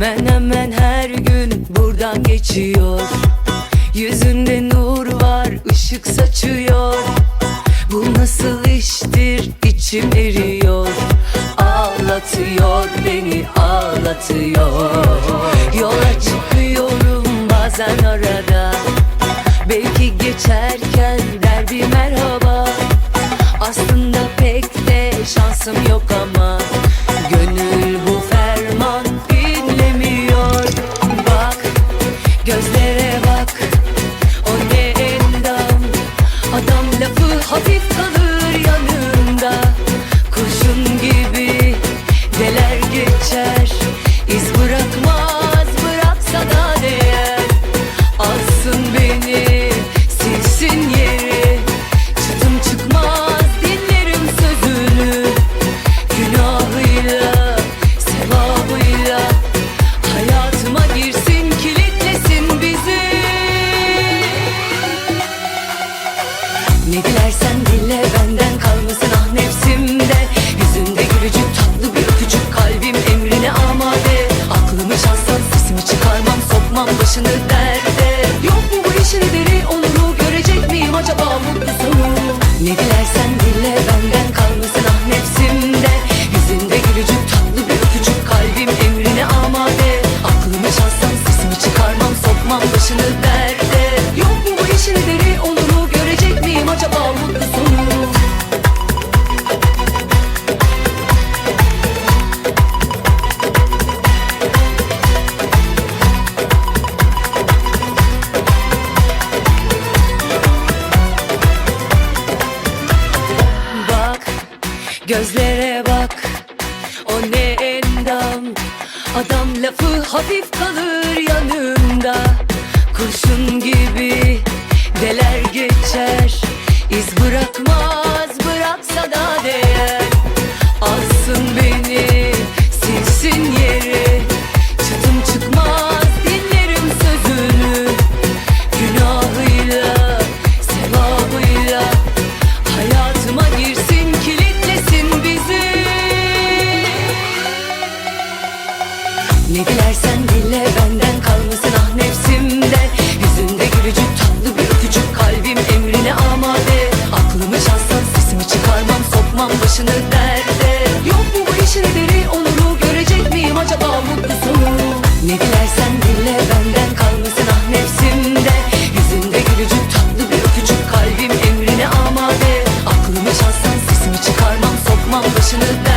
Hemen hemen her gün buradan geçiyor. Yüzünde nur var ışık saçıyor. Bu nasıl iştir? İçim eriyor. Ağlatıyor beni ağlatıyor. Yola çıkıyorum bazen arada. Belki geçerken der bir merhaba. Aslında pek de şansım yok ama Dilersen dile benden kalmasın ah nefsimde. Yüzünde gülücük tatlı bir öpücük kalbim emrine amade. Aklımı çalsan sesimi çıkarmam sokmam başını derde gözlere bak O ne endam? Adam lafı hafif kalır yanında. Kurşun gibi deler geçer iz bırakmaz Ne dilersen dile benden kalmasın ah nefsimden. Yüzünde gülücük tatlı bir öpücük kalbim emrine amade. Aklımı çalsan sesimi çıkarmam sokmam başını derde. Yok mu bu işin ederi onuru görecek miyim acaba mutlu Ne dilersen dile benden kalmasın ah nefsimden. Yüzünde gülücük tatlı bir öpücük kalbim emrine amade. Aklımı çalsan sesimi çıkarmam sokmam başını